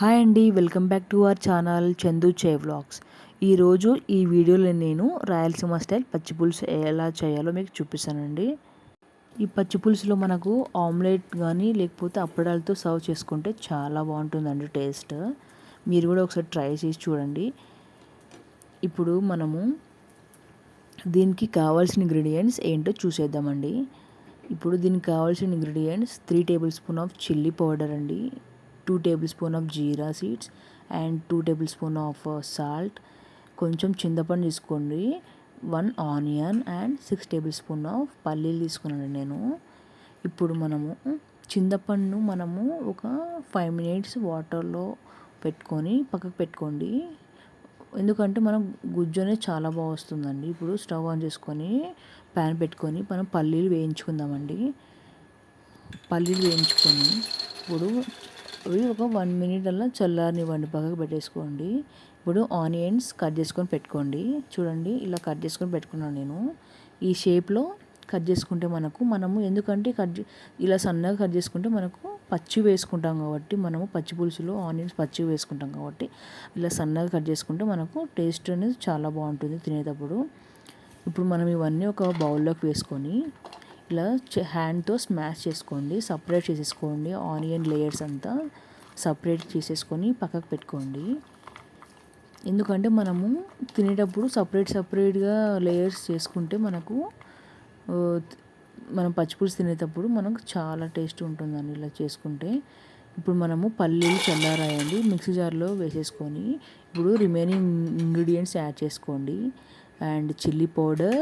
Hi అండి welcome back to our channel Chandu చే vlogs. ఈరోజు ఈ వీడియోలో నేను రాయలసీమ స్టైల్ పచ్చి పులుసు ఎలా చేయాలో మీకు చూపిస్తానండి. ఈ పచ్చి పులుసులో మనకు ఆమ్లెట్ కానీ లేకపోతే అప్పడాలతో సర్వ్ చేసుకుంటే చాలా బాగుంటుందండి టేస్ట్. మీరు కూడా ఒకసారి ట్రై చేసి చూడండి. ఇప్పుడు మనము దీనికి కావాల్సిన ఇంగ్రీడియంట్స్ ఏంటో చూసేద్దామండి. ఇప్పుడు దీనికి కావాల్సిన ingredients three tablespoon of chilli powder అండి. Two tablespoon of jeera seeds and two tablespoon of uh, salt కొంచెం చింతపండు తీసుకోండి. One onion and six tablespoon of పల్లీలు తీసుకున్నాను నేను. ఇప్పుడు మనము చింతపండు మనము ఒక ఫైవ్ మినిట్స్ వాటర్లో పెట్టుకొని పక్కకు పెట్టుకోండి. ఎందుకంటే మనం గుజ్జు అనేది చాలా బాగా వస్తుందండి. ఇప్పుడు స్టవ్ ఆన్ చేసుకొని ప్యాన్ పెట్టుకొని మనం పల్లీలు వేయించుకుందామండి. పల్లీలు వేయించుకొని ఇప్పుడు అవి ఒక వన్ మినిట్ అలా చల్లారనివ్వండి పక్కకు పెట్టేసుకోండి. ఇప్పుడు ఆనియన్స్ కట్ చేసుకొని పెట్టుకోండి. చూడండి ఇలా కట్ చేసుకొని పెట్టుకున్నాను నేను. ఈ షేప్లో కట్ చేసుకుంటే మనకు మనము ఎందుకంటే కట్ ఇలా సన్నగా కట్ చేసుకుంటే మనకు పచ్చి వేసుకుంటాం కాబట్టి మనము పచ్చి పులుసులో ఆనియన్స్ పచ్చి వేసుకుంటాం కాబట్టి ఇలా సన్నగా కట్ చేసుకుంటే మనకు టేస్ట్ అనేది చాలా బాగుంటుంది తినేటప్పుడు. ఇప్పుడు మనం ఇవన్నీ ఒక బౌల్లోకి వేసుకొని ఇలా హ్యాండ్తో స్మాష్ చేసుకోండి. సపరేట్ చేసేసుకోండి. ఆనియన్ లేయర్స్ అంతా సపరేట్ చేసేసుకొని పక్కకు పెట్టుకోండి. ఎందుకంటే మనము తినేటప్పుడు సపరేట్ సపరేట్గా లేయర్స్ చేసుకుంటే మనకు మనం పచ్చిపులుసు తినేటప్పుడు మనకు చాలా టేస్ట్ ఉంటుందండి ఇలా చేసుకుంటే. ఇప్పుడు మనము పల్లీలు చల్లారాయండి. మిక్సీ జార్లో వేసేసుకొని ఇప్పుడు రిమైనింగ్ ఇంగ్రీడియంట్స్ యాడ్ చేసుకోండి. And chilli powder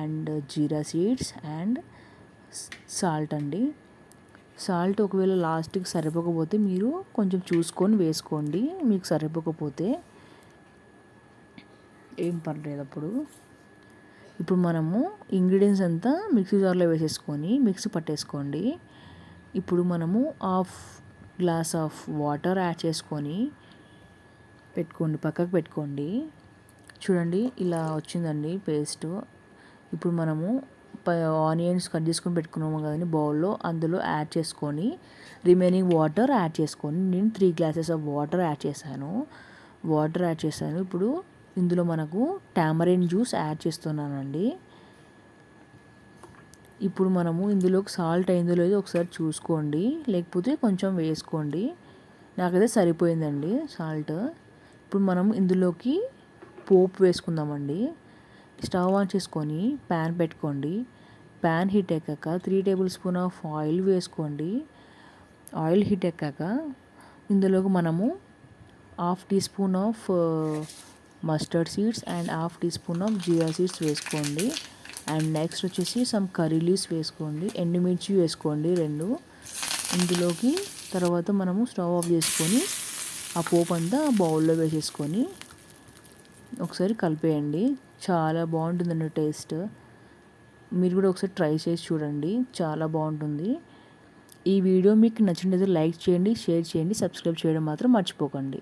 and jeera seeds and salt అండి. సాల్ట్ ఒకవేళ లాస్ట్కి సరిపోకపోతే మీరు కొంచెం చూసుకొని వేసుకోండి. మీకు సరిపోకపోతే ఏం పర్లేదు అప్పుడు. ఇప్పుడు మనము ఇంగ్రీడియంట్స్ అంతా మిక్సీ జార్లో వేసేసుకొని మిక్సీ పట్టేసుకోండి. ఇప్పుడు మనము half glass of water add చేసుకొని పెట్టుకోండి. పక్కకు పెట్టుకోండి. చూడండి ఇలా వచ్చిందండి పేస్ట్. ఇప్పుడు మనము ఆనియన్స్ కట్ చేసుకొని పెట్టుకున్నాము కదండి బౌల్లో అందులో యాడ్ చేసుకొని రిమైనింగ్ వాటర్ యాడ్ చేసుకొని నేను three glasses of water add చేశాను. వాటర్ యాడ్ చేశాను. ఇప్పుడు ఇందులో మనకు టామరిన్ జ్యూస్ యాడ్ చేస్తున్నానండి. ఇప్పుడు మనము ఇందులోకి సాల్ట్ అయిందో లేదో ఒకసారి చూసుకోండి. లేకపోతే కొంచెం వేసుకోండి. నాకైతే సరిపోయిందండి సాల్ట్ ఇప్పుడు మనం ఇందులోకి పోపు వేసుకుందామండి. స్టవ్ ఆన్ చేసుకొని ప్యాన్ పెట్టుకోండి. ప్యాన్ హీట్ ఎక్కాక three tablespoon of oil వేసుకోండి. ఆయిల్ హీట్ ఎక్కాక ఇందులోకి మనము half teaspoon of mustard seeds and half teaspoon of jeera seeds వేసుకోండి. అండ్ నెక్స్ట్ వచ్చేసి సమ్ కర్రీ లీవ్స్ వేసుకోండి. ఎండుమిర్చి వేసుకోండి రెండు. ఇందులోకి తర్వాత మనము స్టవ్ ఆఫ్ చేసుకొని ఆ పోపు అంతా బౌల్లో వేసేసుకొని ఒకసారి కలిపేయండి. చాలా బాగుంటుందండి టేస్ట్. మీరు కూడా ఒకసారి ట్రై చేసి చూడండి. చాలా బాగుంటుంది. ఈ వీడియో మీకు నచ్చినట్లయితే లైక్ చేయండి షేర్ చేయండి సబ్స్క్రైబ్ చేయడం మాత్రం మర్చిపోకండి.